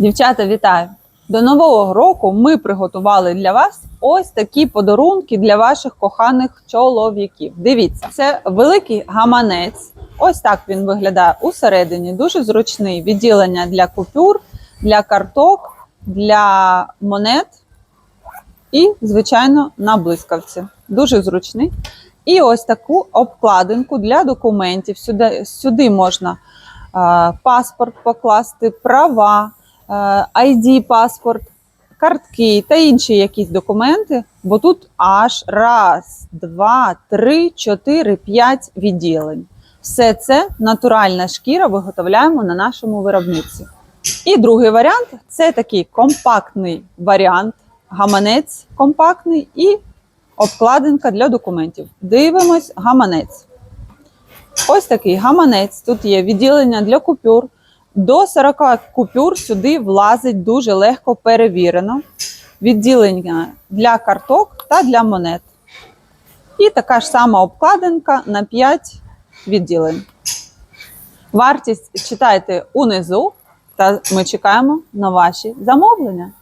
Дівчата, вітаю! До нового року ми приготували для вас ось такі подарунки для ваших коханих чоловіків. Дивіться, це великий гаманець. Ось так він виглядає усередині. Дуже зручний відділення для купюр, для карток, для монет і, звичайно, на блискавці. Дуже зручний. І ось таку обкладинку для документів. Сюди, сюди можна е, паспорт покласти, права, е, ID паспорт, картки та інші якісь документи, бо тут аж раз, два, три, чотири, п'ять відділень. Все це натуральна шкіра виготовляємо на нашому виробниці. І другий варіант це такий компактний варіант, гаманець компактний і обкладинка для документів. Дивимось гаманець. Ось такий гаманець. Тут є відділення для купюр. До 40 купюр сюди влазить дуже легко перевірено. Відділення для карток та для монет. І така ж сама обкладинка на 5 відділень. Вартість читайте унизу, та ми чекаємо на ваші замовлення.